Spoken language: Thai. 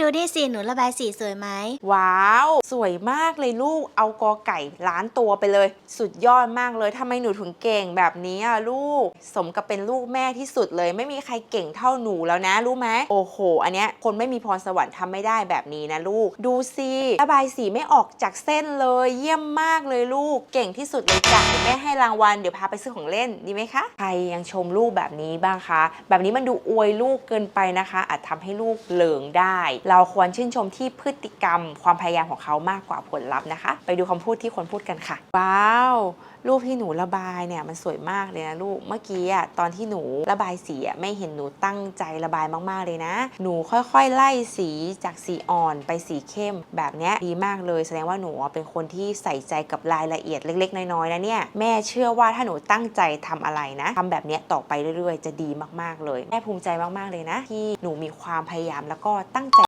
ดูนี่สิ หนูระบายสีสวยไหม ว้าว สวยมากเลยลูกเอากอไก่ล้านตัวไปเลย สุดยอดมากเลยทำไมหนูถึงเก่งแบบนี้อะลูก สมกับเป็นลูกแม่ที่สุดเลย ไม่มีใครเก่งเท่าหนูแล้วนะ รู้ไหมโอ้โห อันเนี้ยคนไม่มีพรสวรรค์ทำไม่ได้แบบนี้นะลูก ดูสิระบายสีไม่ออกจากเส้นเลย เยี่ยมมากเลยลูก เก่งที่สุดเลยจ้ะแม่ให้รางวัลเดี๋ยวพาไปซื้อของเล่นดีไหมคะใครยังชมลูกแบบนี้บ้างคะ แบบนี้มันดูอวยลูกเกินไปนะคะ อาจทำให้ลูกเหลิงได้เราควรชื่นชมที่พฤติกรรม ความพยายามของเขามากกว่าผลลัพธ์นะคะ ไปดูคำพูดที่คนพูดกันค่ะ ว้าวรูปที่หนูระบายเนี่ยมันสวยมากเลยนะลูก เมื่อกี้อะตอนที่หนูระบายสีอะไม่เห็นหนูตั้งใจระบายมากๆเลยนะ หนูค่อยๆ ไล่สีจากสีอ่อนไปสีเข้มแบบเนี้ยดีมากเลย แสดงว่าหนูเป็นคนที่ใส่ใจกับรายละเอียดเล็ก ๆ น้อยๆนะเนี่ยแม่เชื่อว่าถ้าหนูตั้งใจทำอะไรนะทำแบบเนี้ยต่อไปเรื่อยๆ จะดีมากๆเลย แม่ภูมิใจมากๆเลยนะ ที่หนูมีความพยายามแล้วก็ตั้งใจ